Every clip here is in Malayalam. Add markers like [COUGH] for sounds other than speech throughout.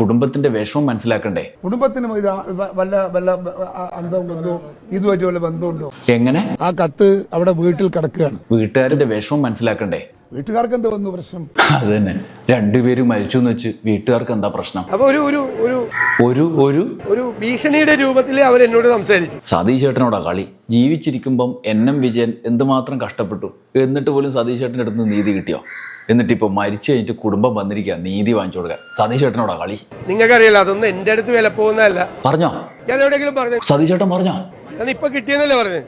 കുടുംബത്തിന്റെ വിഷമം മനസ്സിലാക്കണ്ടേ? കുടുംബത്തിന് ഇത് വല്ല വല്ല ഇതുമായിട്ട് വല്ല ബന്ധമുണ്ടോ? എങ്ങനെ? ആ കത്ത് അവിടെ വീട്ടിൽ കിടക്കുകയാണ്. വീട്ടുകാരുടെ വിഷമം മനസ്സിലാക്കണ്ടേ? വീട്ടുകാർക്ക് എന്താ വന്നു പ്രശ്നം. അത് തന്നെ. രണ്ടുപേരും മരിച്ചു എന്ന് വെച്ച് വീട്ടുകാർക്ക് എന്താ പ്രശ്നം? അപ്പൊ ഒരു ഒരു ഒരു ഒരു ഒരു. ഒരു ഭീഷണിയുടെ രൂപത്തിൽ അവർ എന്നോട് സംസാരിച്ചു. സതീശേട്ടനോടാ ചേട്ടനോടാ കളി. ജീവിച്ചിരിക്കുമ്പം എൻ എം വിജയൻ എന്തുമാത്രം കഷ്ടപ്പെട്ടു? എന്നിട്ട് പോലും സതീഷ് ചേട്ടന്റെ അടുത്ത് നീതി കിട്ടിയോ? എന്നിട്ടിപ്പോൾ മരിച്ചു കഴിഞ്ഞിട്ട് കുടുംബം വന്നിരിക്കുക നീതി വാങ്ങിച്ചു കൊടുക്കുക സതീഷ് ചേട്ടനോടാ കളി. നിങ്ങൾക്കറിയില്ല അതൊന്നും എന്റെ അടുത്ത് വില പോകുന്നതല്ല. പറഞ്ഞോ? ഞാൻ എവിടെയെങ്കിലും പറഞ്ഞു. സതീഷ് ചേട്ടൻ പറഞ്ഞോ? ഞാൻ ഇപ്പൊ കിട്ടിയെന്നല്ലേ പറഞ്ഞു?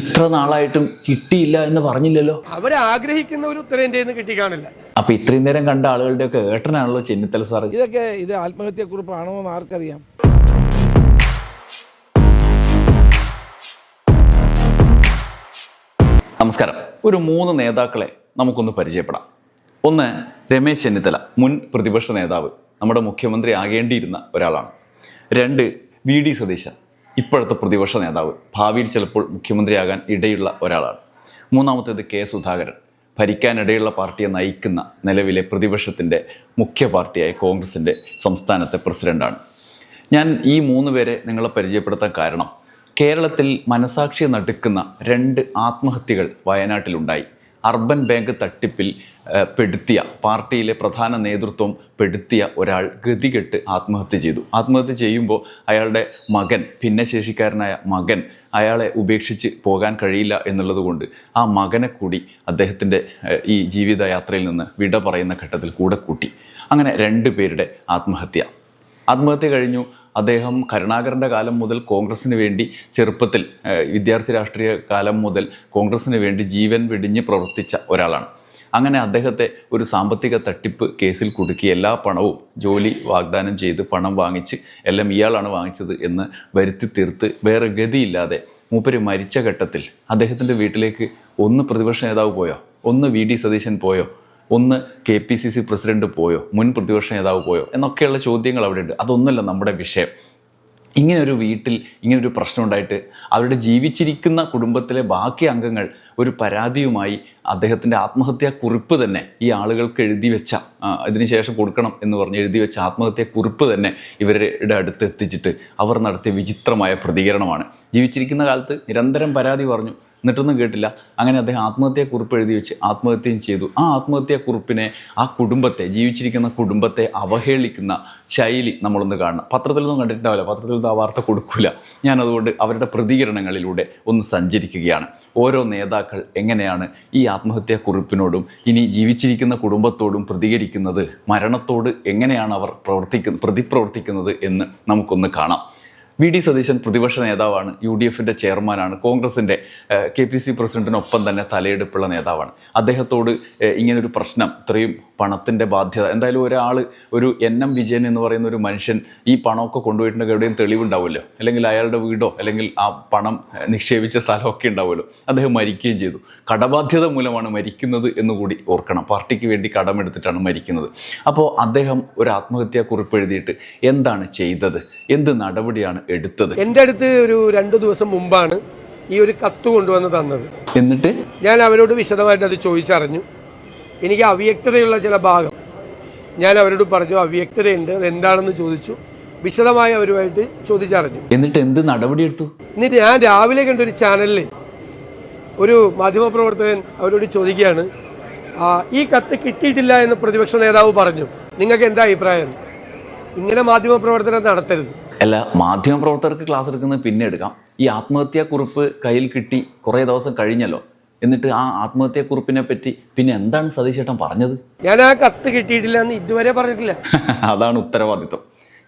ഇത്ര നാളായിട്ടും കിട്ടിയില്ല എന്ന് പറഞ്ഞില്ലല്ലോ? അവരാഗ്രഹിക്കുന്ന ഒരു ഉത്തരേന്ത്യയിൽ നിന്ന് കിട്ടിക്കാണില്ല. അപ്പൊ ഇത്രയും നേരം കണ്ട ആളുകളുടെ ഒക്കെ ഏട്ടനാണല്ലോ ചെന്നിത്തല സാർ ഇതൊക്കെ ഇത് ആത്മഹത്യക്കുറിപ്പാണോ എന്ന് ആർക്കറിയാം? നമസ്കാരം. ഒരു മൂന്ന് നേതാക്കളെ നമുക്കൊന്ന് പരിചയപ്പെടാം. ഒന്ന് രമേശ് ചെന്നിത്തല മുൻ പ്രതിപക്ഷ നേതാവ് നമ്മുടെ മുഖ്യമന്ത്രി ആകേണ്ടിയിരുന്ന ഒരാളാണ്. രണ്ട് വി ഡി സതീശൻ ഇപ്പോഴത്തെ പ്രതിപക്ഷ നേതാവ് ഭാവിയിൽ ചിലപ്പോൾ മുഖ്യമന്ത്രിയാകാൻ ഇടയുള്ള ഒരാളാണ്. മൂന്നാമത്തേത് കെ സുധാകരൻ ഭരിക്കാനിടയുള്ള പാർട്ടിയെ നയിക്കുന്ന നിലവിലെ പ്രതിപക്ഷത്തിന്റെ മുഖ്യ പാർട്ടിയായ കോൺഗ്രസിന്റെ സംസ്ഥാനത്തെ പ്രസിഡന്റാണ് ഞാൻ ഈ മൂന്ന് പേരെ നിങ്ങളെ പരിചയപ്പെടുത്താൻ കാരണം കേരളത്തിൽ മനസാക്ഷിയെ നടുക്കുന്ന രണ്ട് ആത്മഹത്യകൾ വയനാട്ടിലുണ്ടായി. അർബൻ ബാങ്ക് തട്ടിപ്പിൽ പെടുത്തിയ പാർട്ടിയിലെ പ്രധാന നേതൃത്വം പെടുത്തിയ ഒരാൾ ഗതികെട്ട് ആത്മഹത്യ ചെയ്തു. ആത്മഹത്യ ചെയ്യുമ്പോൾ അയാളുടെ മകൻ ഭിന്നശേഷിക്കാരനായ മകൻ അയാളെ ഉപേക്ഷിച്ച് പോകാൻ കഴിയില്ല എന്നുള്ളത് കൊണ്ട് ആ മകനെ കൂടി അദ്ദേഹത്തിന്റെ ഈ ജീവിതയാത്രയിൽ നിന്ന് വിട പറയുന്ന ഘട്ടത്തിൽ കൂടെ കൂട്ടി. അങ്ങനെ രണ്ട് പേരുടെ ആത്മഹത്യ. ആത്മഹത്യ കഴിഞ്ഞു. അദ്ദേഹം കരുണാകരന്റെ കാലം മുതൽ കോൺഗ്രസ്സിന് വേണ്ടി ചെറുപ്പത്തിൽ വിദ്യാർത്ഥി രാഷ്ട്രീയ കാലം മുതൽ കോൺഗ്രസ്സിന് വേണ്ടി ജീവൻ വെടിഞ്ഞ് പ്രവർത്തിച്ച ഒരാളാണ്. അങ്ങനെ അദ്ദേഹത്തെ ഒരു സാമ്പത്തിക തട്ടിപ്പ് കേസിൽ കുടുക്കി എല്ലാ പണവും ജോലി വാഗ്ദാനം ചെയ്ത് പണം വാങ്ങിച്ച് എല്ലാം ഇയാളാണ് വാങ്ങിച്ചത് എന്ന് വരുത്തി തീർത്ത് വേറെ ഗതിയില്ലാതെ മൂപ്പര് മരിച്ച ഘട്ടത്തിൽ അദ്ദേഹത്തിന്റെ വീട്ടിലേക്ക് ഒന്ന് പ്രതിപക്ഷ നേതാവ് പോയോ? ഒന്ന് വി ഡി സതീശൻ പോയോ? ഒന്ന് K P C C president പോയോ? മുൻ പ്രതിപക്ഷ നേതാവ് പോയോ? എന്നൊക്കെയുള്ള ചോദ്യങ്ങൾ അവിടെ ഉണ്ട് അതൊന്നുമല്ല നമ്മുടെ വിഷയം. ഇങ്ങനൊരു വീട്ടിൽ ഇങ്ങനൊരു പ്രശ്നം ഉണ്ടായിട്ട് അവരുടെ ജീവിച്ചിരിക്കുന്ന കുടുംബത്തിലെ ബാക്കി അംഗങ്ങൾ ഒരു പരാതിയുമായി അദ്ദേഹത്തിന്റെ ആത്മഹത്യാ കുറിപ്പ് തന്നെ ഈ ആളുകൾക്ക് എഴുതി വെച്ച അതിനുശേഷം കൊടുക്കണം എന്ന് പറഞ്ഞ് എഴുതി വെച്ച ആത്മഹത്യാ കുറിപ്പ് തന്നെ ഇവരുടെ അടുത്ത് എത്തിച്ചിട്ട് അവർ നടത്തിയ വിചിത്രമായ പ്രതികരണമാണ്. ജീവിച്ചിരിക്കുന്ന കാലത്ത് നിരന്തരം പരാതി പറഞ്ഞു. എന്നിട്ടൊന്നും കേട്ടില്ല. അങ്ങനെ അദ്ദേഹം ആത്മഹത്യാക്കുറിപ്പ് എഴുതി വെച്ച് ആത്മഹത്യയും ചെയ്തു. ആ ആത്മഹത്യാക്കുറിപ്പിനെ ആ കുടുംബത്തെ ജീവിച്ചിരിക്കുന്ന കുടുംബത്തെ അവഹേളിക്കുന്ന ശൈലി നമ്മളൊന്ന് കാണണം. പത്രത്തിലൊന്നും കണ്ടിട്ടുണ്ടാവില്ല. പത്രത്തിലൊന്നും ആ വാർത്ത കൊടുക്കില്ല ഞാൻ അതുകൊണ്ട് അവരുടെ പ്രതികരണങ്ങളിലൂടെ ഒന്ന് സഞ്ചരിക്കുകയാണ്. ഓരോ നേതാക്കൾ എങ്ങനെയാണ് ഈ ആത്മഹത്യാക്കുറിപ്പിനോടും ഇനി ജീവിച്ചിരിക്കുന്ന കുടുംബത്തോടും പ്രതികരിക്കുന്നത് മരണത്തോട് എങ്ങനെയാണ് അവർ പ്രവർത്തിക്കുന്ന പ്രതിപ്രവർത്തിക്കുന്നത് എന്ന് നമുക്കൊന്ന് കാണാം. വി ഡി സതീശൻ പ്രതിപക്ഷ നേതാവാണ് യു ഡി എഫിന്റെ ചെയർമാനാണ് കോൺഗ്രസിന്റെ കെ പി സി പ്രസിഡന്റിനൊപ്പം തന്നെ തലയെടുപ്പുള്ള നേതാവാണ്. അദ്ദേഹത്തോട് ഇങ്ങനൊരു പ്രശ്നം ഇത്രയും പണത്തിന്റെ ബാധ്യത. എന്തായാലും ഒരാൾ ഒരു എൻ എം വിജയൻ എന്ന് പറയുന്ന ഒരു മനുഷ്യൻ ഈ പണമൊക്കെ കൊണ്ടുപോയിട്ടുണ്ടെങ്കിൽ എവിടെയും തെളിവുണ്ടാവുമല്ലോ? അല്ലെങ്കിൽ അയാളുടെ വീടോ അല്ലെങ്കിൽ ആ പണം നിക്ഷേപിച്ച സ്ഥലമൊക്കെ ഉണ്ടാവുമല്ലോ? അദ്ദേഹം മരിക്കുകയും ചെയ്തു. കടബാധ്യത മൂലമാണ് മരിക്കുന്നത് എന്നുകൂടി ഓർക്കണം. പാർട്ടിക്ക് വേണ്ടി കടമെടുത്തിട്ടാണ് മരിക്കുന്നത്. അപ്പോൾ അദ്ദേഹം ഒരു ആത്മഹത്യാ കുറിപ്പ് എഴുതിയിട്ട് എന്താണ് ചെയ്തത്? എന്ത് നടപടിയാണ് എടുത്തത്. എന്റെ അടുത്ത് ഒരു രണ്ടു ദിവസം മുമ്പാണ് ഈ ഒരു കത്ത് കൊണ്ടുവന്ന് തന്നത്. എന്നിട്ട്? ഞാൻ അവരോട് വിശദമായിട്ട് അത് ചോദിച്ചറിഞ്ഞു. എനിക്ക് അവ്യക്തതയുള്ള ചില ഭാഗം. ഞാൻ അവരോട് പറഞ്ഞു അവ്യക്തതയുണ്ട് അത് എന്താണെന്ന് ചോദിച്ചു. വിശദമായി അവരുമായിട്ട് ചോദിച്ചറിഞ്ഞു. എന്നിട്ട് എന്ത് നടപടിയെടുത്തു എന്നിട്ട് ഞാൻ രാവിലെ കണ്ട ഒരു ചാനലിൽ ഒരു മാധ്യമപ്രവർത്തകൻ അവരോട് ചോദിക്കുകയാണ് "ആ, ഈ കത്ത് കിട്ടിയിട്ടില്ല എന്ന് പ്രതിപക്ഷ നേതാവ് പറഞ്ഞു. നിങ്ങൾക്ക് എന്താ അഭിപ്രായം? ഇങ്ങനെ മാധ്യമപ്രവർത്തനം നടത്തരുത്. അല്ല മാധ്യമപ്രവർത്തകർക്ക് ക്ലാസ് എടുക്കുന്നത് പിന്നെ എടുക്കാം. ഈ ആത്മഹത്യാ കുറിപ്പ് കയ്യിൽ കിട്ടി കുറേ ദിവസം കഴിഞ്ഞല്ലോ. എന്നിട്ട് ആ ആത്മഹത്യാ കുറിപ്പിനെ പറ്റി പിന്നെ എന്താണ് സതീശ് ചേട്ടൻ പറഞ്ഞത്? ഞാൻ ആ കത്ത് കിട്ടിയിട്ടില്ല എന്ന് ഇതുവരെ പറഞ്ഞിട്ടില്ല. [LAUGHS] അതാണ് ഉത്തരവാദിത്വം.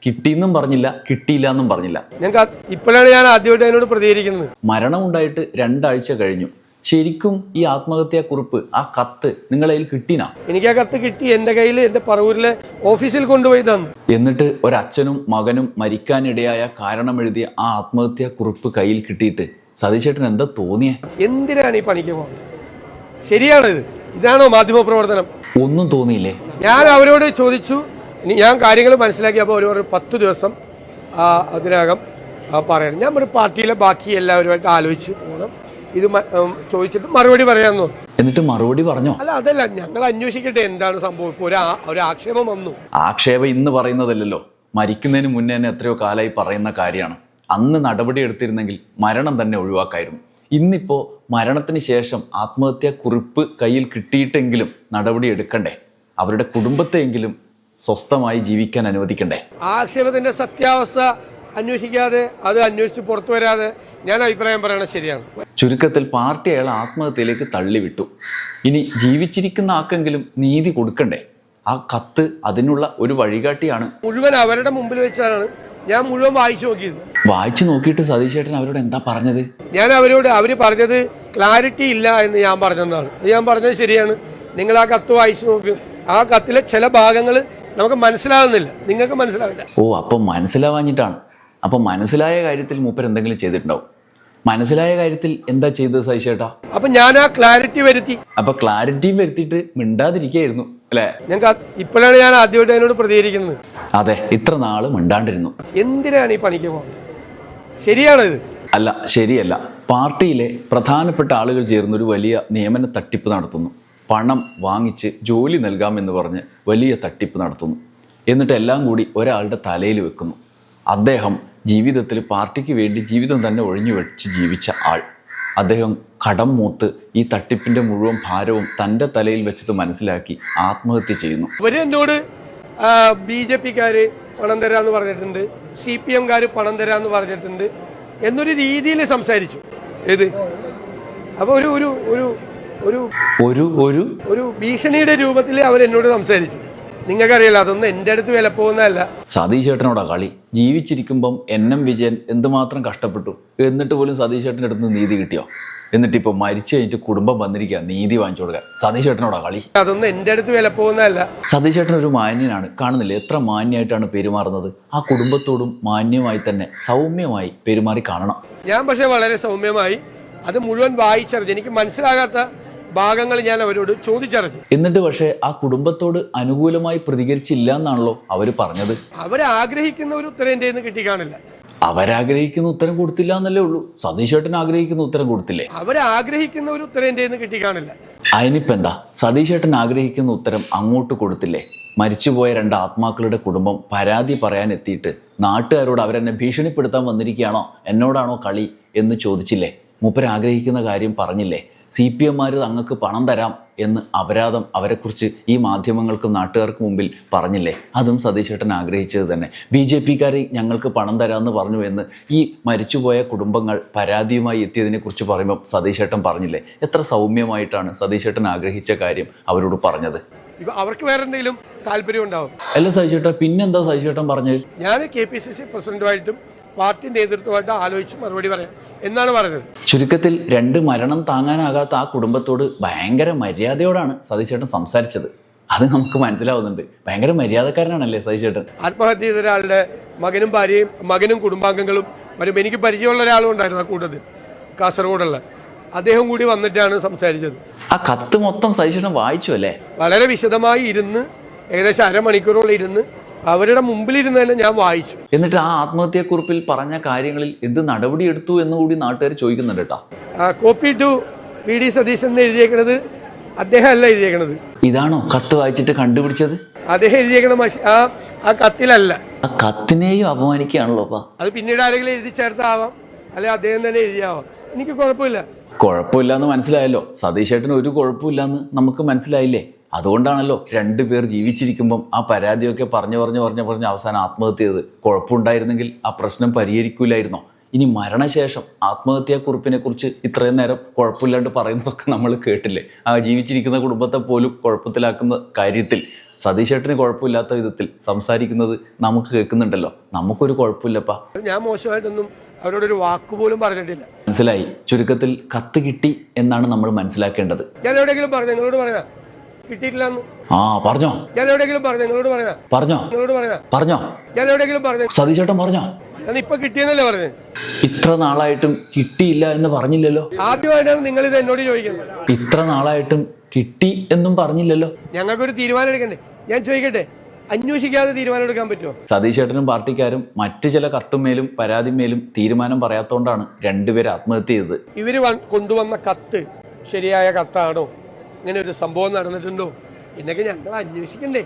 കിട്ടിയെന്നും പറഞ്ഞില്ല കിട്ടിയില്ല എന്നും പറഞ്ഞില്ല ഞാൻ ഇപ്പോഴാണ് ഞാൻ ആദ്യമായിട്ട് അതിനോട് പ്രതികരിക്കുന്നത്. മരണമുണ്ടായിട്ട് രണ്ടാഴ്ച കഴിഞ്ഞു. ശരിക്കും ഈ ആത്മഹത്യാ കുറിപ്പ് ആ കത്ത് നിങ്ങളെ കയ്യിൽ കിട്ടിനാ? എനിക്ക് ആ കത്ത് കിട്ടി എന്റെ കയ്യിൽ എന്റെ പറവൂരിലെ ഓഫീസിൽ കൊണ്ടുപോയി തന്നു. എന്നിട്ട് ഒരച്ഛനും മകനും മരിക്കാനിടയായ കാരണം എഴുതിയ ആ ആത്മഹത്യാ കുറിപ്പ് കയ്യിൽ കിട്ടിയിട്ട് സതീശേട്ടൻ എന്താ തോന്നിയേ? എന്തിനാണ് ഈ പണിക്ക് പോകുന്നത്? ശരിയാണിത്. ഇതാണോ മാധ്യമപ്രവർത്തനം? ഒന്നും തോന്നിയില്ലേ? ഞാൻ അവരോട് ചോദിച്ചു. ഇനി ഞാൻ കാര്യങ്ങൾ മനസ്സിലാക്കിയപ്പോൾ അവർ ഒരു പത്ത് ദിവസം അതിനകം പറയണം ഞാൻ ഒരു പാർട്ടിയിലെ ബാക്കി എല്ലാവരുമായിട്ട് ആലോചിച്ച് പോകണം ഇത് ചോദിച്ചിട്ട് മറുപടി പറയാന്നു. എന്നിട്ട് മറുപടി പറഞ്ഞോ? അല്ല അതല്ല ഞങ്ങൾ അന്വേഷിക്കട്ടെ എന്താണ് സംഭവം. ഇപ്പോൾ ഒരു ഒരു ആക്ഷേപം വന്നു. ആക്ഷേപം ഇന്ന് പറയുന്നതല്ലല്ലോ. മരിക്കുന്നതിന് മുന്നേ തന്നെ എത്രയോ കാലമായി പറയുന്ന കാര്യമാണ്. അന്ന് നടപടി എടുത്തിരുന്നെങ്കിൽ മരണം തന്നെ ഒഴിവാക്കായിരുന്നു. ഇന്നിപ്പോ മരണത്തിന് ശേഷം ആത്മഹത്യാ കുറിപ്പ് കയ്യിൽ കിട്ടിയിട്ടെങ്കിലും നടപടി എടുക്കണ്ടേ? അവരുടെ കുടുംബത്തെയെങ്കിലും സ്വസ്ഥമായി ജീവിക്കാൻ അനുവദിക്കണ്ടേ? ആക്ഷേപത്തിന്റെ സത്യാവസ്ഥ അന്വേഷിക്കാതെ അത് അന്വേഷിച്ച് പുറത്തു വരാതെ ഞാൻ അഭിപ്രായം പറയണത് ശരിയാണ്. ചുരുക്കത്തിൽ പാർട്ടി അയാളെ ആത്മഹത്യയിലേക്ക് തള്ളിവിട്ടു. ഇനി ജീവിച്ചിരിക്കുന്ന ആക്കെങ്കിലും നീതി കൊടുക്കണ്ടേ? ആ കത്ത് അതിനുള്ള ഒരു വഴികാട്ടിയാണ്. മുഴുവൻ അവരുടെ മുമ്പിൽ വെച്ചാണ് ഞാൻ മുഴുവൻ വായിച്ചു നോക്കിയത്. വായിച്ചു നോക്കിയിട്ട് സതീഷ് ചേട്ടൻ അവരോട് എന്താ പറഞ്ഞത്? ഞാൻ അവരോട് അവർ പറഞ്ഞത് ക്ലാരിറ്റി ഇല്ല എന്ന് ഞാൻ പറഞ്ഞതാണ്. അത് ഞാൻ പറഞ്ഞത് ശരിയാണ്. നിങ്ങൾ ആ കത്ത് വായിച്ചു നോക്ക്. ആ കത്തിലെ ചില ഭാഗങ്ങൾ നമുക്ക് മനസ്സിലാകുന്നില്ല നിങ്ങൾക്ക് മനസ്സിലാവില്ല. ഓ അപ്പം മനസ്സിലാവാഞ്ഞിട്ടാണ്. അപ്പം മനസ്സിലായ കാര്യത്തിൽ മൂപ്പർ എന്തെങ്കിലും ചെയ്തിട്ടുണ്ടാവും. മനസ്സിലായ കാര്യത്തിൽ എന്താ ചെയ്തത് സഹിച്ചേട്ടാ ചേട്ടാ അപ്പൊ ഞാൻ ആ ക്ലാരിറ്റി വരുത്തി. അപ്പൊ ക്ലാരിറ്റിയും വരുത്തിയിട്ട് മിണ്ടാതിരിക്കായിരുന്നു അല്ലേ? ഞങ്ങൾക്ക് ഇപ്പോഴാണ് ഞാൻ ആദ്യമായിട്ട് അതിനോട് പ്രതികരിക്കുന്നത്. അതെ ഇത്ര നാൾ മിണ്ടാണ്ടിരുന്നു. എന്തിനാണ് ഈ പണിക്ക് പോകുന്നത് ശരിയാണോ ഇത്? അല്ല ശരിയല്ല. പാർട്ടിയിലെ പ്രധാനപ്പെട്ട ആളുകൾ ചേർന്ന് ഒരു വലിയ നിയമന തട്ടിപ്പ് നടത്തുന്നു. പണം വാങ്ങിച്ച് ജോലി നൽകാമെന്ന് പറഞ്ഞ് വലിയ തട്ടിപ്പ് നടത്തുന്നു. എന്നിട്ട് എല്ലാം കൂടി ഒരാളുടെ തലയിൽ വെക്കുന്നു. അദ്ദേഹം ജീവിതത്തിൽ പാർട്ടിക്ക് വേണ്ടി ജീവിതം തന്നെ ഒഴിഞ്ഞു വെച്ച് ജീവിച്ച ആൾ. അദ്ദേഹം കടം മൂത്ത് ഈ തട്ടിപ്പിന്റെ മുഴുവൻ ഭാരവും തന്റെ തലയിൽ വെച്ചത് മനസ്സിലാക്കി ആത്മഹത്യ ചെയ്യുന്നു. അവരെന്നോട് ബി ജെ പിക്കാര് പണം തരാന്ന് പറഞ്ഞിട്ടുണ്ട് സി പി എംകാര് പണം തരാന്ന് പറഞ്ഞിട്ടുണ്ട് എന്നൊരു രീതിയിൽ സംസാരിച്ചു. ഏത്? അപ്പൊ ഒരു ഒരു ഒരു ഒരു ഒരു ഒരു. ഒരു ഭീഷണിയുടെ രൂപത്തിൽ അവരെന്നോട് സംസാരിച്ചു. നിങ്ങൾക്കറിയില്ല അതൊന്നും എന്റെ അടുത്ത് വില പോകുന്നതല്ല സതീശേട്ടനോടാ കളി. ജീവിച്ചിരിക്കുമ്പം എൻ എം വിജയൻ എന്തുമാത്രം കഷ്ടപ്പെട്ടു? എന്നിട്ട് പോലും സതീഷ് ചേട്ടന്റെ അടുത്ത് നീതി കിട്ടിയോ? എന്നിട്ട് ഇപ്പോൾ മരിച്ചു കഴിഞ്ഞിട്ട് കുടുംബം വന്നിരിക്കുക നീതി വാങ്ങിച്ചു കൊടുക്കുക സതീഷ് ചേട്ടനോടാ കളി? അതൊന്നും എന്റെ അടുത്ത് വില പോകുന്നതല്ല. സതീഷ് ചേട്ടൻ ഒരു മാന്യനാണ് കാണുന്നില്ല? എത്ര മാന്യമായിട്ടാണ് പെരുമാറുന്നത്? ആ കുടുംബത്തോടും മാന്യമായി തന്നെ സൗമ്യമായി പെരുമാറി കാണണം. ഞാൻ പക്ഷേ വളരെ സൗമ്യമായി. അത് മുഴുവൻ വായിച്ചറിഞ്ഞു. എനിക്ക് മനസ്സിലാകാത്ത ഭാഗങ്ങൾ ഞാൻ അവരോട് ചോദിച്ചറിഞ്ഞു. എന്നിട്ട് പക്ഷേ ആ കുടുംബത്തോട് അനുകൂലമായി പ്രതികരിച്ചില്ല എന്നാണല്ലോ അവർ പറഞ്ഞത്. അവരാഗ്രഹിക്കുന്ന ഒരു ഉത്തരം എന്റെ നിന്ന് കിട്ടിക്കാണില്ല. അവരാഗ്രഹിക്കുന്ന ഉത്തരം കൊടുത്തില്ല എന്നല്ലേ ഉള്ളൂ. സതീശേട്ടൻ ആഗ്രഹിക്കുന്ന ഉത്തരം കൊടുത്തില്ലേ? അവരാഗ്രഹിക്കുന്ന ഒരു ഉത്തരം എന്റെ നിന്ന് കിട്ടിക്കാണില്ല. അതിനിപ്പോ എന്താ? സതീഷ് ചേട്ടൻ ആഗ്രഹിക്കുന്ന ഉത്തരം അങ്ങോട്ട് കൊടുത്തില്ലേ? മരിച്ചുപോയ രണ്ട് ആത്മാക്കളുടെ കുടുംബം പരാതി പറയാൻ എത്തിയിട്ട് നാട്ടുകാരോട് അവരെന്നെ ഭീഷണിപ്പെടുത്താൻ വന്നിരിക്കുകയാണോ? എന്നോടാണോ കളി എന്ന് ചോദിച്ചില്ലേ? മൂപ്പരാഗ്രഹിക്കുന്ന കാര്യം പറഞ്ഞില്ലേ? സി പി എമ്മാർ തങ്ങൾക്ക് പണം തരാം എന്ന് അപരാധം അവരെക്കുറിച്ച് ഈ മാധ്യമങ്ങൾക്കും നാട്ടുകാർക്കും മുമ്പിൽ പറഞ്ഞില്ലേ? അതും സതീശേട്ടൻ ആഗ്രഹിച്ചത് തന്നെ. ബി ജെ പിക്കാരെ ഞങ്ങൾക്ക് പണം തരാമെന്ന് പറഞ്ഞു എന്ന് ഈ മരിച്ചുപോയ കുടുംബങ്ങൾ പരാതിയുമായി എത്തിയതിനെക്കുറിച്ച് പറയുമ്പോൾ സതീശേട്ടൻ പറഞ്ഞില്ലേ? എത്ര സൗമ്യമായിട്ടാണ് സതീശേട്ടൻ ആഗ്രഹിച്ച കാര്യം അവരോട് പറഞ്ഞത്. ഇപ്പൊ അവർക്ക് വേറെ എന്തെങ്കിലും താല്പര്യം ഉണ്ടാവും. അല്ല സതീഷ് ചേട്ടാ പിന്നെന്താ സതീഷ് ചേട്ടൻ പറഞ്ഞത്? ഞാൻ കെ പി സി സി പ്രസിഡന്റുമായിട്ടും പാർട്ടി നേതൃത്വമായിട്ട് ആലോചിച്ച് മറുപടി പറയാം. എന്നാണ് പറഞ്ഞത്. ചുരുക്കത്തിൽ രണ്ട് മരണം താങ്ങാനാകാത്ത ആ കുടുംബത്തോട് ഭയങ്കര മര്യാദയോടാണ് സതീശേട്ടൻ സംസാരിച്ചത്. അത് നമുക്ക് മനസ്സിലാവുന്നുണ്ട്. ഭയങ്കര മര്യാദക്കാരനാണല്ലേ സതീശേട്ടൻ? ആത്മഹത്യ ചെയ്ത ഒരാളുടെ മകനും ഭാര്യയും മകനും കുടുംബാംഗങ്ങളും വരും. എനിക്ക് പരിചയമുള്ള ഒരാളും ഉണ്ടായിരുന്നു ആ കൂട്ടത്തിൽ കാസർഗോഡുള്ള. അദ്ദേഹം കൂടി വന്നിട്ടാണ് സംസാരിച്ചത്. ആ കത്ത് മൊത്തം സതീശേട്ടൻ വായിച്ചു അല്ലേ? വളരെ വിശദമായി ഇരുന്ന് ഏകദേശം അരമണിക്കൂറോളം ഇരുന്ന് അവരുടെ മുമ്പിലിരുന്ന് തന്നെ ഞാൻ വായിച്ചു. എന്നിട്ട് ആ ആത്മഹത്യാക്കുറിപ്പിൽ പറഞ്ഞ കാര്യങ്ങളിൽ എന്ത് നടപടിയെടുത്തു എന്ന് കൂടി നാട്ടുകാർ ചോദിക്കുന്നുണ്ട് കേട്ടോ. Copy to P D Satheesan എന്ന് എഴുതിയേക്കണത് അദ്ദേഹം അല്ല എഴുതിയേക്കണത്. ഇതാണോ കത്ത് വായിച്ചിട്ട് കണ്ടുപിടിച്ചത്? അദ്ദേഹം എഴുതിയേക്കണ ആ ആ കത്തിലല്ല. ആ കത്തിനെയും അപമാനിക്കുകയാണല്ലോ അപ്പൊ. അത് പിന്നീട് ആരെങ്കിലും എഴുതി ചേർത്താവാം. അല്ലെ അദ്ദേഹം തന്നെ എഴുതിയാവാം. എനിക്ക് കുഴപ്പമില്ല. കുഴപ്പമില്ലാന്ന് മനസ്സിലായല്ലോ. സതീശേട്ടന് ഒരു ഒരു കുഴപ്പമില്ലാന്ന് നമുക്ക് മനസ്സിലായില്ലേ? അതുകൊണ്ടാണല്ലോ രണ്ടു പേർ ജീവിച്ചിരിക്കുമ്പം ആ പരാതിയൊക്കെ പറഞ്ഞു പറഞ്ഞു പറഞ്ഞു പറഞ്ഞ് അവസാനം ആത്മഹത്യ ചെയ്ത് കുഴപ്പമുണ്ടായിരുന്നെങ്കിൽ ആ പ്രശ്നം പരിഹരിക്കൂലായിരുന്നോ? ഇനി മരണശേഷം ആത്മഹത്യാക്കുറിപ്പിനെ കുറിച്ച് ഇത്രയും നേരം കുഴപ്പമില്ലാണ്ട് പറയുന്നതൊക്കെ നമ്മൾ കേട്ടില്ലേ? ആ ജീവിച്ചിരിക്കുന്ന കുടുംബത്തെ പോലും കുഴപ്പത്തിലാക്കുന്ന കാര്യത്തിൽ സതീഷ് കുഴപ്പമില്ലാത്ത വിധത്തിൽ സംസാരിക്കുന്നത് നമുക്ക് കേൾക്കുന്നുണ്ടല്ലോ. നമുക്കൊരു കുഴപ്പമില്ലപ്പാ. ഞാൻ മോശമായിട്ടൊന്നും അവരോടൊരു വാക്കുപോലും പറഞ്ഞിട്ടില്ല. മനസ്സിലായി? ചുരുക്കത്തിൽ കത്ത് കിട്ടി എന്നാണ് നമ്മൾ മനസ്സിലാക്കേണ്ടത്. ഞാൻ എവിടെയെങ്കിലും പറഞ്ഞു? നിങ്ങളോട് പറയാം. കിട്ടിയിട്ടില്ലെന്ന്. ആ പറഞ്ഞോ. ഞാൻ എവിടെയെങ്കിലും പറഞ്ഞു നിങ്ങളോട് പറയാം. പറഞ്ഞോ. നിങ്ങളോട് പറയാം. പറഞ്ഞോ. ഞാൻ എവിടെയെങ്കിലും പറഞ്ഞു. സതീശേട്ടൻ പറഞ്ഞോ. ഞാൻ ഇപ്പൊ കിട്ടിയെന്നല്ലേ പറഞ്ഞത്. ഇത്ര നാളായിട്ടും കിട്ടിയില്ല എന്ന് പറഞ്ഞില്ലല്ലോ. ആദ്യമായിട്ടാണ് നിങ്ങൾ ഇത് എന്നോട് ചോദിക്കുന്നത്. ഇത്ര നാളായിട്ടും കിട്ടി എന്നും പറഞ്ഞില്ലല്ലോ. ഞങ്ങൾക്കൊരു തീരുമാനം എടുക്കണ്ടേ? ഞാൻ ചോദിക്കട്ടെ? അന്വേഷിക്കാതെ തീരുമാനം എടുക്കാൻ പറ്റുമോ? സതീശേട്ടനും പാർട്ടിക്കാരും മറ്റു ചില കത്തുമേലും പരാതിമേലും തീരുമാനം പറയാത്തോണ്ടാണ് രണ്ടുപേരും ആത്മഹത്യ ചെയ്തത്. ഇവർ കൊണ്ടുവന്ന കത്ത് ശരിയായ കത്താണോ? ഇങ്ങനെ ഒരു സംഭവം നടന്നിട്ടുണ്ടോ? എന്നൊക്കെ ഞങ്ങൾ അന്വേഷിക്കണ്ടേ.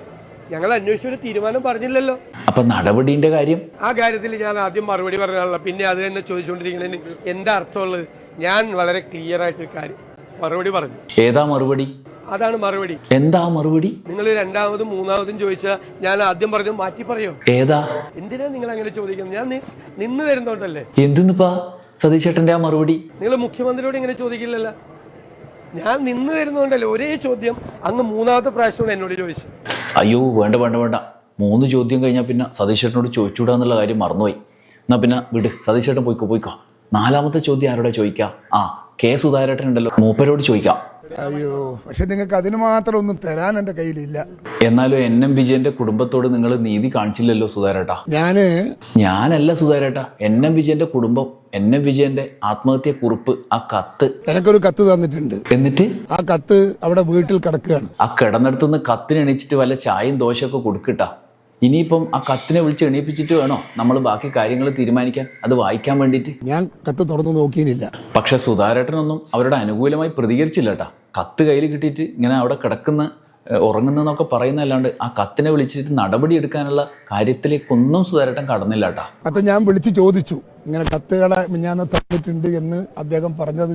ഞങ്ങൾ അന്വേഷിച്ചൊരു തീരുമാനം പറഞ്ഞില്ലല്ലോ. അപ്പൊ നടപടിന്റെ കാര്യം? ആ കാര്യത്തിൽ ഞാൻ ആദ്യം മറുപടി പറയാനുള്ള പിന്നെ അത് തന്നെ ചോദിച്ചുകൊണ്ടിരിക്കുന്നതിന് എന്താ അർത്ഥമുള്ളത്? ഞാൻ വളരെ ക്ലിയർ ആയിട്ടൊരു കാര്യം മറുപടി പറഞ്ഞു. ഏതാ മറുപടി? അതാണ് മറുപടി. എന്താ മറുപടി? നിങ്ങൾ രണ്ടാമതും മൂന്നാമതും ചോദിച്ചാൽ ഞാൻ ആദ്യം പറഞ്ഞു മാറ്റി പറയോ? ഏതാ? എന്തിനാ നിങ്ങൾ അങ്ങനെ ചോദിക്കുന്നത്? ഞാൻ നിന്ന് തരുന്നോണ്ടല്ലേ എന്തിന്നിപ്പാ സതീശേട്ടന്റെ ആ മറുപടി? നിങ്ങൾ മുഖ്യമന്ത്രിയോട് ഇങ്ങനെ ചോദിക്കില്ലല്ലോ. ഞാൻ നിന്ന് തരുന്നോണ്ടല്ലേ ഒരേ ചോദ്യം അങ്ങ് മൂന്നാമത്തെ പ്രാവശ്യം എന്നോട് ചോദിച്ചു അയ്യോ വേണ്ട വേണ്ട വേണ്ട. മൂന്ന് ചോദ്യം കഴിഞ്ഞാൽ പിന്നെ സതീശേട്ടനോട് ചോദിച്ചുവിടാന്നുള്ള കാര്യം മറന്നുപോയി. എന്നാ പിന്നെ വിട് സതീശേട്ടൻ പോയിക്കോ പോയിക്കോ. നാലാമത്തെ ചോദ്യം ആരോടെ ചോദിക്കാം? ആ കെ സുധാരേട്ടൻ ഉണ്ടല്ലോ മൂപ്പരോട് ചോദിക്കാം. അയ്യോ പക്ഷെ നിങ്ങൾക്ക് അതിന് മാത്രം ഒന്നും തരാൻ എന്റെ കയ്യിലില്ല. എന്നാലും എൻ എം വിജയന്റെ കുടുംബത്തോട് നിങ്ങൾ നീതി കാണിച്ചില്ലല്ലോ സുധാരേട്ടാ. ഞാൻ ഞാനല്ല സുധാരേട്ടാ. എൻ എം വിജയന്റെ കുടുംബം എൻ എം വിജയന്റെ ആത്മഹത്യ കുറിപ്പ് ആ കത്ത്. എനിക്കൊരു കത്ത് തന്നിട്ടുണ്ട്. എന്നിട്ട്? ആ കത്ത് അവിടെ വീട്ടിൽ കിടക്കുകയാണ്. ആ കിടന്നിടത്തുനിന്ന് കത്തിന് എണീച്ചിട്ട് വല്ല ചായയും ദോശയൊക്കെ കൊടുക്കട്ടാ ഇനിയിപ്പം ആ കത്തിനെ വിളിച്ച് എണീപ്പിച്ചിട്ട് വേണോ? നമ്മൾ ബാക്കി കാര്യങ്ങൾ തീരുമാനിക്കാൻ. അത് വായിക്കാൻ വേണ്ടിയിട്ട്. ഞാൻ കത്ത് തുറന്നു നോക്കിയില്ല പക്ഷെ സുധാരേട്ടനൊന്നും അവരുടെ അനുകൂലമായി പ്രതികരിച്ചില്ല കേട്ടാ കത്ത് കയ്യിൽ കിട്ടിയിട്ട് ഇങ്ങനെ അവിടെ കിടക്കുന്ന ഉറങ്ങുന്നതെന്നൊക്കെ പറയുന്നതല്ലാണ്ട് ആ കത്തിനെ വിളിച്ചിട്ട് നടപടി എടുക്കാനുള്ള കാര്യത്തിലേക്കൊന്നും സുധാരേട്ടൻ കടന്നില്ല കേട്ടാ അത് ഞാൻ വിളിച്ചു ചോദിച്ചു. ഇങ്ങനെ കത്തുകളെ ഞാൻ തന്നിട്ടുണ്ട് എന്ന് അദ്ദേഹം പറഞ്ഞത്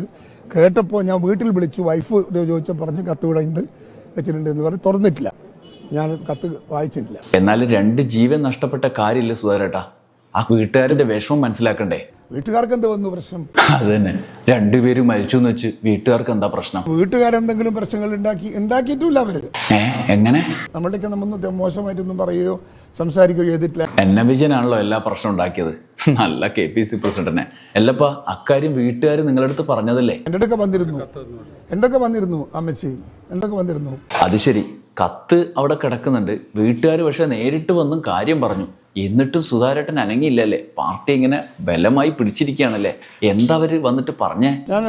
കേട്ടപ്പോൾ ഞാൻ വീട്ടിൽ വിളിച്ചു. വൈഫ് ചോദിച്ചാൽ പറഞ്ഞു കത്ത് ഇവിടെ ഉണ്ട് വെച്ചിട്ടുണ്ട് എന്ന് പറഞ്ഞ് തുറന്നിട്ടില്ല. ഞാൻ കത്ത് വായിച്ചിട്ടില്ല. എന്നാൽ രണ്ട് ജീവൻ നഷ്ടപ്പെട്ട കാര്യമില്ല സുധാരേട്ടാ ആ വീട്ടുകാരുടെ വിഷമം മനസ്സിലാക്കണ്ടേ? വീട്ടുകാർക്ക് എന്താ വന്നു പ്രശ്നം? അത് തന്നെ. രണ്ടുപേരും മരിച്ചു എന്ന് വെച്ച് വീട്ടുകാർക്ക് എന്താ പ്രശ്നം? വീട്ടുകാരെന്തെങ്കിലും പ്രശ്നങ്ങൾ ഉണ്ടാക്കി ഉണ്ടാക്കിയിട്ടില്ല അവർ. ഏ എങ്ങനെ? നമ്മളുടെയൊക്കെ നമ്മൊന്നും മോശമായിട്ടൊന്നും പറയുകയോ സംസാരിക്കുകയോ ചെയ്തിട്ടില്ല. എൻ എം വിജയനാണല്ലോ എല്ലാ പ്രശ്നം ഉണ്ടാക്കിയത്. നല്ല കെ പി സി പ്രസിഡന്റിനെ. അല്ലപ്പ അക്കാര്യം വീട്ടുകാർ നിങ്ങളുടെ അടുത്ത് പറഞ്ഞതല്ലേ? എന്റെ അടുക്ക വന്നിരുന്നു. എന്തൊക്കെ വന്നിരുന്നു അമ്മച്ചി. എന്തൊക്കെ വന്നിരുന്നു. അത് ശരി. കത്ത് അവിടെ കിടക്കുന്നുണ്ട്. വീട്ടുകാർ പക്ഷെ നേരിട്ട് വന്നും കാര്യം പറഞ്ഞു. എന്നിട്ടും സുധാരേട്ടൻ അനങ്ങിയില്ലല്ലേ? പാർട്ടി ഇങ്ങനെ ബലമായി പിടിച്ചിരിക്കുകയാണല്ലേ? എന്താ അവർ വന്നിട്ട് പറഞ്ഞേ? ഞാൻ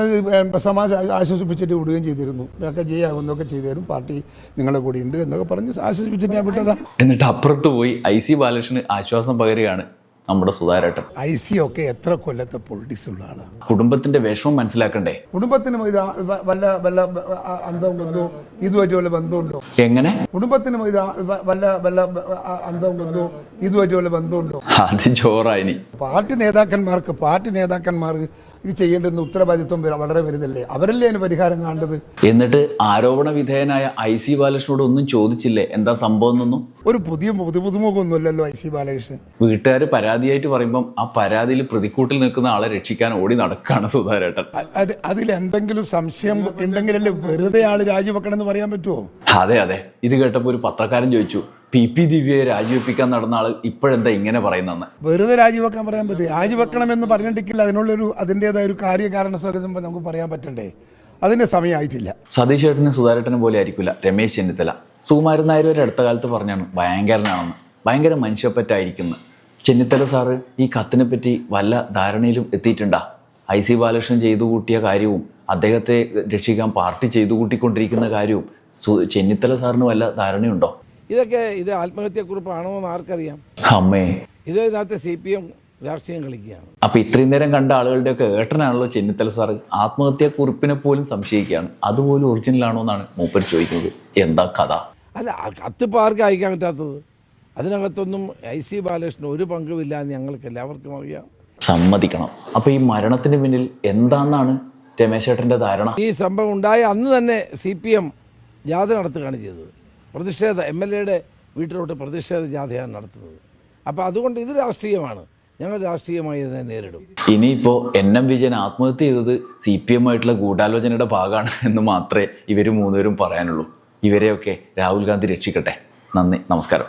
സമാജം ആശ്വസിപ്പിച്ചിട്ട് വിടുകയും ചെയ്തിരുന്നു. ഒക്കെ ചെയ്യാമെന്നൊക്കെ ചെയ്തു തരും. പാർട്ടി നിങ്ങളെ കൂടെ ഉണ്ട് എന്നൊക്കെ പറഞ്ഞ് ആശ്വസിപ്പിച്ചിട്ട് ഞാൻ വിട്ടതാ. എന്നിട്ട് അപ്പുറത്ത് പോയി ഐ സി ബാലകൃഷ്ണന് ആശ്വാസം പകരുകയാണ്. നമ്മുടെ സുധാരേട്ടൻ ഐ സി ഒക്കെ എത്ര കൊല്ലത്തെ പൊളിറ്റിക്സ് ഉള്ള ആളാണ് കുടുംബത്തിന്റെ വിഷമം മനസ്സിലാക്കണ്ടേ? കുടുംബത്തിന് ഇത് ആ- വ- വല്ല വല്ല അന്തവും ഇതുമായിട്ട് വല്ല ബന്ധമുണ്ടോ? എങ്ങനെ? കുടുംബത്തിന് ഇത് ആ- വ- വല്ല വല്ല ബന്ധവും ഇതുമായിട്ട് വല്ല ബന്ധമുണ്ടോ? അത് ജോറായിനി പാർട്ടി നേതാക്കന്മാർക്ക് പാർട്ടി നേതാക്കന്മാർ ഇത് ചെയ്യേണ്ടുന്ന ഉത്തരവാദിത്വം വളരെ വരുന്നില്ലേ അവരല്ലേ അതിന് പരിഹാരം കാണേണ്ടത്? എന്നിട്ട് ആരോപണ വിധേയനായ ഐ സി ബാലകൃഷ്ണനോട് ഒന്നും ചോദിച്ചില്ലേ? എന്താ സംഭവം എന്നൊന്നും? ഒരു പുതിയ പുതു പുതുമുഖമൊന്നുമല്ലല്ലോ ഐ സി ബാലകൃഷ്ണൻ. വീട്ടുകാർ പരാതിയായിട്ട് പറയുമ്പം ആ പരാതിയിൽ പ്രതിക്കൂട്ടിൽ നിൽക്കുന്ന ആളെ രക്ഷിക്കാൻ ഓടി നടക്കുകയാണ് സുധാരേട്ടൻ അത് അതിൽ എന്തെങ്കിലും സംശയം ഉണ്ടെങ്കിലല്ലേ വെറുതെ ആൾ രാജിവെക്കണം എന്ന് പറയാൻ പറ്റുമോ അതെ അതെ. ഇത് കേട്ടപ്പോൾ ഒരു പത്രക്കാരൻ ചോദിച്ചു പി പി ദിവ്യയെ രാജിവെപ്പിക്കാൻ നടന്ന ആൾ ഇപ്പോഴെന്താ ഇങ്ങനെ പറയുന്നതെന്ന്? വെറുതെ രാജിവെക്കാൻ പറയാൻ പറ്റും. രാജിവെക്കണമെന്ന് പറഞ്ഞിട്ടില്ല. അതിനുള്ളൊരു അതിന്റെതായ ഒരു കാര്യകാരണ സഹിതം നമുക്ക് പറയാൻ പറ്റണ്ടേ. അതിന്റെ സമയമായിട്ടില്ല. സതീഷ് ഏട്ടനും സുധാരേട്ടനും പോലെ ആയിരിക്കില്ല രമേശ് ചെന്നിത്തല. സുകുമാരൻ നായർ ഒരു അടുത്ത കാലത്ത് പറഞ്ഞാണ് ഭയങ്കരനാണെന്ന്. ഭയങ്കര മനുഷ്യപ്പറ്റായിരിക്കുന്നു. ചെന്നിത്തല സാറ് ഈ കത്തിനെ പറ്റി വല്ല ധാരണയിലും എത്തിയിട്ടുണ്ടാ? ഐ സി ബാലകൃഷ്ണൻ ചെയ്തു കൂട്ടിയ കാര്യവും അദ്ദേഹത്തെ രക്ഷിക്കാൻ പാർട്ടി ചെയ്തു കൂട്ടിക്കൊണ്ടിരിക്കുന്ന കാര്യവും ചെന്നിത്തല സാറിന് വല്ല ധാരണയുണ്ടോ? ഇതൊക്കെ ഇത് ആത്മഹത്യക്കുറിപ്പാണോ എന്ന് ആർക്കറിയാം? അമ്മേ. ഇത് ഇതിനകത്ത് സി പി എം രാഷ്ട്രീയം കളിക്കുകയാണ്. അപ്പൊ ഇത്രയും നേരം കണ്ട ആളുകളുടെ ഒക്കെ ഏട്ടനാണല്ലോ ചെന്നിത്തല സാറ്. ആത്മഹത്യാ കുറിപ്പിനെ പോലും സംശയിക്കുകയാണ്. അതുപോലെ ഒറിജിനൽ ആണോ എന്നാണ് മൂപ്പർ ചോദിക്കുന്നത്. എന്താ കഥ? അല്ല കത്തിപ്പോൾ ആർക്കും അയക്കാൻ പറ്റാത്തത്? അതിനകത്തൊന്നും ഐ സി ബാലകൃഷ്ണൻ ഒരു പങ്കുമില്ല എന്ന് ഞങ്ങൾക്ക് എല്ലാവർക്കും അറിയാം. സമ്മതിക്കണം. അപ്പൊ ഈ മരണത്തിന് പിന്നിൽ എന്താന്നാണ് രമേശേട്ടന്റെ ധാരണ? ഈ സംഭവം ഉണ്ടായ അന്ന് തന്നെ സി പി എം ജാഥ നടത്തുകയാണ് ചെയ്തത്. പ്രതിഷേധ എം എൽ എയുടെ വീട്ടിലോട്ട് പ്രതിഷേധ ജാഥയാണ് നടത്തുന്നത്. അപ്പോൾ അതുകൊണ്ട് ഇത് രാഷ്ട്രീയമാണ്. ഞങ്ങൾ രാഷ്ട്രീയമായി ഇതിനെ നേരിടും. ഇനിയിപ്പോ എൻ എം വിജയൻ ആത്മഹത്യ ചെയ്തത് സി പി എം ആയിട്ടുള്ള ഗൂഢാലോചനയുടെ ഭാഗമാണ് എന്ന് മാത്രമേ ഇവർ മൂന്നുപേരും പറയാനുള്ളൂ. ഇവരെയൊക്കെ രാഹുൽ ഗാന്ധി രക്ഷിക്കട്ടെ. നന്ദി നമസ്കാരം.